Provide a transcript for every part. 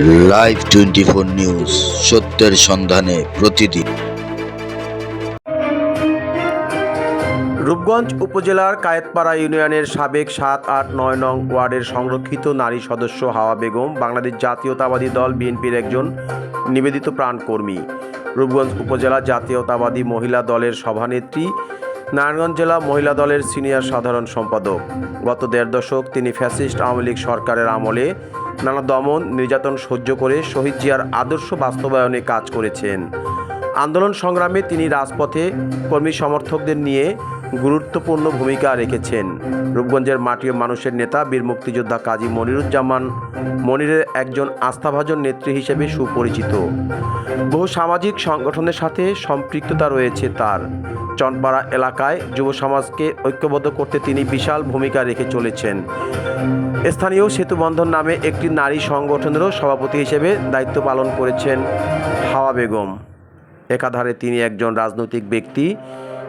Live twenty four news সত্যের সন্ধানে প্রতিদিন। রূপগঞ্জ উপজেলার কায়েতপাড়া ইউনিয়নের সাবেক সাত আট নয় নং ওয়ার্ডের সংরক্ষিত নারী সদস্য হাওয়া বেগম বাংলাদেশ জাতীয়তাবাদী দল বিএনপির একজন নিবেদিত প্রাণকর্মী। রূপগঞ্জ উপজেলা জাতীয়তাবাদী মহিলা দলের সভানেত্রী, নারায়ণগঞ্জ জেলা মহিলা দলের সিনিয়র সাধারণ সম্পাদক। গত দেড় দশক তিনি ফ্যাসিস্ট আওয়ামী লীগ সরকারের আমলে নানা দমন, নির্যাতন সহ্য করে শহীদ জিয়ার আদর্শ বাস্তবায়নে কাজ করেছেন। আন্দোলন সংগ্রামে তিনি রাজপথে কর্মী সমর্থকদের নিয়ে গুরুত্বপূর্ণ ভূমিকা রেখেছেন। রূপগঞ্জের মাটি ও মানুষের নেতা বীর মুক্তিযোদ্ধা কাজী মনিরুজ্জামান মনিরের একজন আস্থাভাজন নেত্রী হিসেবে সুপরিচিত। বহু সামাজিক সংগঠনের সাথে সম্পৃক্ততা রয়েছে তার। চনপাড়া এলাকায় যুব সমাজকে ঐক্যবদ্ধ করতে তিনি বিশাল ভূমিকা রেখে চলেছেন। স্থানীয় সেতুবন্ধন নামে একটি নারী সংগঠনেরও সভাপতি হিসেবে দায়িত্ব পালন করেছেন হাওয়া বেগম। একাধারে তিনি একজন রাজনৈতিক ব্যক্তি।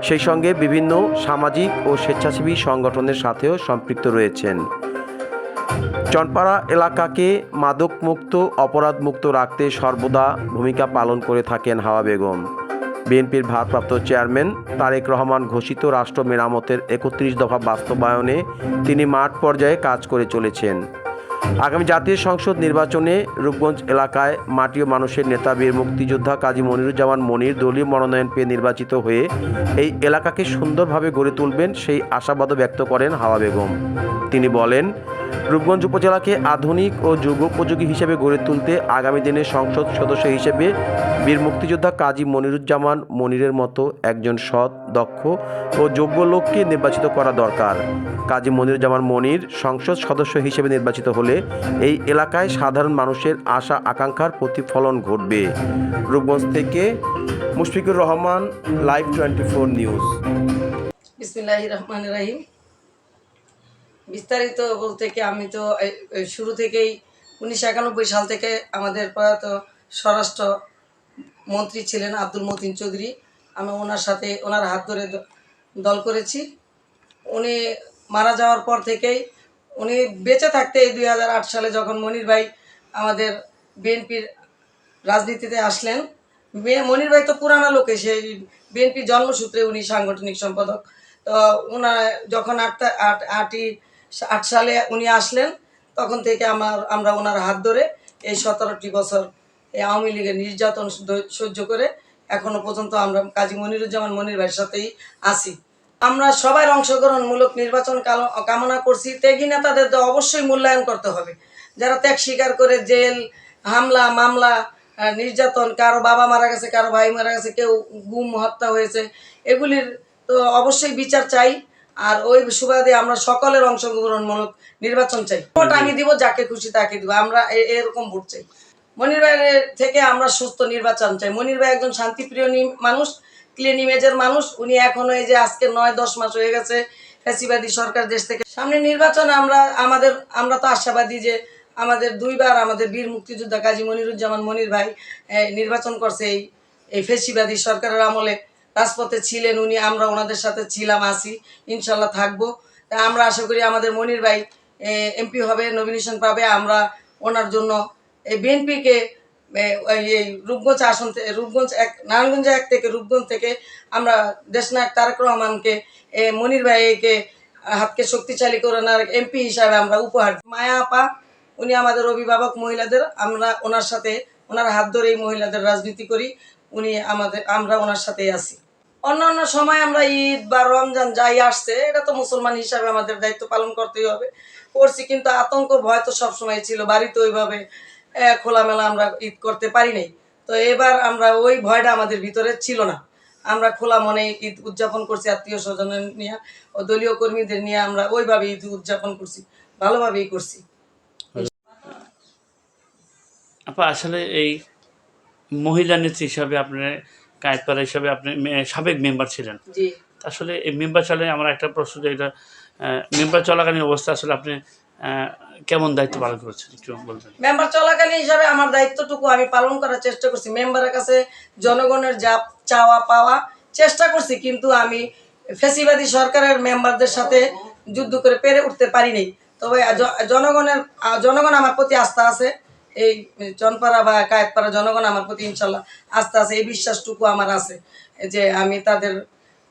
সেই সঙ্গে বিভিন্ন সামাজিক ও স্বেচ্ছাসেবী সংগঠনের সাথেও সম্পৃক্ত রয়েছেন। চনপাড়া এলাকাকে মাদকমুক্ত, অপরাধমুক্ত রাখতে সর্বদা ভূমিকা পালন করে থাকেন হাওয়া বেগম। বিএনপির ভারপ্রাপ্ত চেয়ারম্যান তারেক রহমান ঘোষিত রাষ্ট্র মেরামতের একত্রিশ দফা বাস্তবায়নে তিনি মাঠ পর্যায়ে কাজ করে চলেছেন। আগামী জাতীয় সংসদ নির্বাচনে রূপগঞ্জ এলাকায় মাটি ও মানুষের নেতা বীর মুক্তিযোদ্ধা কাজী মনিরুজ্জামান মনির দলীয় মনোনয়ন পেয়ে নির্বাচিত হয়ে এই এলাকাকে সুন্দরভাবে গড়ে তুলবেন সেই আশাবাদও ব্যক্ত করেন হাওয়া বেগম। তিনি বলেন রূপগঞ্জ উপজেলাকে আধুনিক ও যুগোপযোগী হিসেবে গড়ে তুলতে আগামী দিনে সংসদ সদস্য হিসেবে বীর মুক্তিযোদ্ধা কাজী মনিরুজ্জামান মনিরের মতো একজন সৎ, দক্ষ ও যোগ্য লোককে নির্বাচিত করা দরকার। কাজী মনিরুজ্জামান মনির সংসদ সদস্য হিসেবে নির্বাচিত হলে এই এলাকায় সাধারণ মানুষের আশা আকাঙ্ক্ষার প্রতিফলন ঘটবে। রূপগঞ্জ থেকে Mushfiqur Rahman live twenty four news বিসমিল্লাহ রহমান রাহিম। বিস্তারিত বলতে কি, আমি তো শুরু থেকেই উনিশশো একানব্বই সাল থেকে আমাদের প্রয়াত স্বরাষ্ট্র মন্ত্রী ছিলেন আব্দুল মতিন চৌধুরী। আমি ওনার সাথে, ওনার হাত ধরে দল করেছি। উনি মারা যাওয়ার পর থেকেই উনি বেঁচে থাকতে এই দুই হাজার আট সালে যখন মনির ভাই আমাদের বিএনপির রাজনীতিতে আসলেন মনির ভাই তো পুরানা লোকে সেই বিএনপির জন্মসূত্রে উনি সাংগঠনিক সম্পাদক। তো ওনার যখন আটটা আট, আটই আট সালে উনি আসলেন, তখন থেকে আমার, আমরা ওনার হাত ধরে এই সতেরোটি বছর এই আওয়ামী লীগের নির্যাতন সহ্য- করে এখনও পর্যন্ত আমরা কাজী মনিরুজ্জামান মনির ভাইয়ের সাথেই আছি। আমরা সবাই অংশগ্রহণমূলক নির্বাচন কামনা করছি। ত্যাগী নেতাদের তো অবশ্যই মূল্যায়ন করতে হবে। যারা ত্যাগ স্বীকার করে জেল, হামলা, মামলা নির্যাতন, কারও বাবা মারা গেছে, কারও ভাই মারা গেছে, কেউ গুম, হত্যা হয়েছে, এগুলির তো অবশ্যই বিচার চাই। আর ওই সুবাদে আমরা সকলের অংশগ্রহণমূলক নির্বাচন চাই। ভোট আমি দিব, যাকে খুশি তাকে দিব। আমরা এরকম ভোট চাই। মনির ভাইয়ের থেকে আমরা সুস্থ নির্বাচন চাই। মনির ভাই একজন শান্তিপ্রিয় মানুষ ক্লিন ইমেজের মানুষ। উনি এখনও এই যে আজকে নয়, দশ মাস হয়ে গেছে ফ্যাসিবাদী সরকার দেশ থেকে। সামনে নির্বাচন আমরা, আমাদের, আমরা তো আশাবাদী যে আমাদের দুইবার আমাদের বীর মুক্তিযোদ্ধা কাজী মনিরুজ্জামান মনির ভাই নির্বাচন করছে এই এই ফেসিবাদী সরকারের আমলে। রাজপথে ছিলেন উনি আমরা ওনাদের সাথে ছিলাম আসি ইনশাল্লাহ থাকব তা আমরা আশা করি আমাদের মনির ভাই এমপি হবে নমিনেশন পাবে আমরা ওনার জন্য এই বিএনপিকে এই রূপগঞ্জ আসন থেকে রূপগঞ্জ এক নারায়ণগঞ্জ এক থেকে রূপগঞ্জ থেকে আমরা দেশনায়ক তারেক রহমানকে এ, মনির ভাইকে হাতকে শক্তিশালী করে ওনার এমপি হিসাবে আমরা উপহার। মায়া আপা উনি আমাদের অভিভাবক মহিলাদের আমরা ওনার সাথে ওনার হাত ধরে মহিলাদের রাজনীতি করি উনি আমাদের আমরা ওনার সাথেই আছি অন্য অন্য সময় আমরা ঈদ বা রমজান যাই আসছে, এটা তো মুসলমান হিসাবে আমাদের দায়িত্ব পালন করতেই হবে। করছি কিন্তু আতঙ্ক, ভয় তো সবসময় ছিল বাড়িতে ওইভাবে খোলামেলা আমরা ঈদ করতে পারি নাই। তো এবার আমরা ওই ভয়টা আমাদের ভিতরে ছিল না। আমরা খোলা মনে ঈদ উদযাপন করছি, আত্মীয় স্বজনের নিয়ে, ও দলীয় কর্মীদের নিয়ে আমরা ওইভাবে ঈদ উদযাপন করছি, ভালোভাবেই করছি। আপা, আসলে এই মহিলা নেত্রী হিসাবে আপনার কায়েতপাড়া হিসাবে আপনি সাবেক মেম্বার ছিলেন। আসলে এই মেম্বার চলে আমার একটা প্রশ্ন যে এটা মেম্বার চলাকালীন অবস্থা আসলে আপনি কেমন দায়িত্ব পালন করেছেন? একটু বলবেন। মেম্বার চলাকালীন হিসাবে আমার দায়িত্বটুকু আমি পালন করার চেষ্টা করছি। মেম্বারের কাছে জনগণের যা চাওয়া পাওয়া চেষ্টা করছি কিন্তু আমি ফেসিবাদী সরকারের মেম্বারদের সাথে যুদ্ধ করে পেরে উঠতে পারি নাই। তবে জনগণের জনগণ আমার প্রতি আস্থা আছে। এই চনপাড়া বা কায়েতপাড়া জনগণ আমার প্রতি ইনশাল্লাহ আস্তে আস্তে এই বিশ্বাসটুকু আমার আছে যে আমি তাদের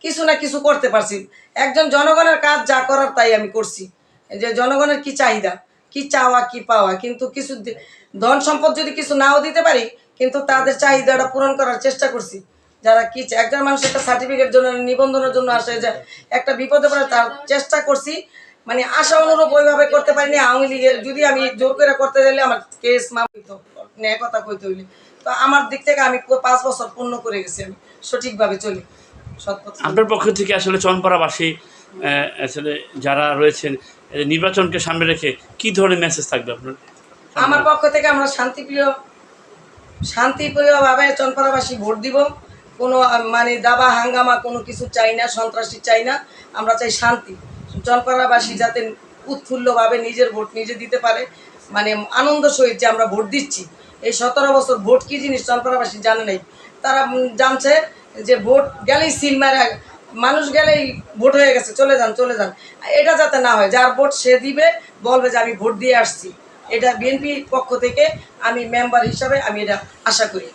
কিছু না কিছু করতে পারছি। একজন জনগণের কাজ যা করার তাই আমি করছি। যে জনগণের কি চাহিদা, কি চাওয়া, কি পাওয়া, কিন্তু কিছু ধন সম্পদ যদি কিছু নাও দিতে পারি, কিন্তু তাদের চাহিদাটা পূরণ করার চেষ্টা করছি। যারা কি একজন মানুষ একটা সার্টিফিকেট জন্য, নিবন্ধনের জন্য আসে, যে একটা বিপদে পড়ে তার চেষ্টা করছি মানে আশা অনুরূপ ওইভাবে করতে পারিনি আওয়ামী লীগের যদি আমি জোর করে করতে গেলে আমার কেস মামিত ন্যায় কথা কইতে হইলে। তো আমার দিক থেকে আমি পাঁচ বছর পূর্ণ করে গেছি আমি সঠিকভাবে চলি। আপনার পক্ষ থেকে আসলে চনপাড়াবাসী আসলে যারা রয়েছেন নির্বাচনকে সামনে রেখে কি ধরনের মেসেজ থাকবে আপনার? আমার পক্ষ থেকে আমরা শান্তিপ্রিয় শান্তিপ্রিয়ভাবে চনপাড়াবাসী ভোট দিব। কোনো মানে দাবা হাঙ্গামা কোনো কিছু চাই না সন্ত্রাসী চাই না। আমরা চাই শান্তি। চনপাড়াবাসী যাতে উৎফুল্লভাবে নিজের ভোট নিজে দিতে পারে মানে আনন্দ সহিত যে আমরা ভোট দিচ্ছি, এই সতেরো বছর ভোট কী জিনিস চনপাড়াবাসী জানে নাই। তারা জানছে যে ভোট গেলেই সিল মারা, মানুষ গেলেই ভোট হয়ে গেছে, চলে যান চলে যান। এটা যাতে না হয়, যার ভোট সে দিবে, বলবে যে আমি ভোট দিয়ে আসছি। এটা বিএনপির পক্ষ থেকে আমি মেম্বার হিসাবে আমি এটা আশা করি।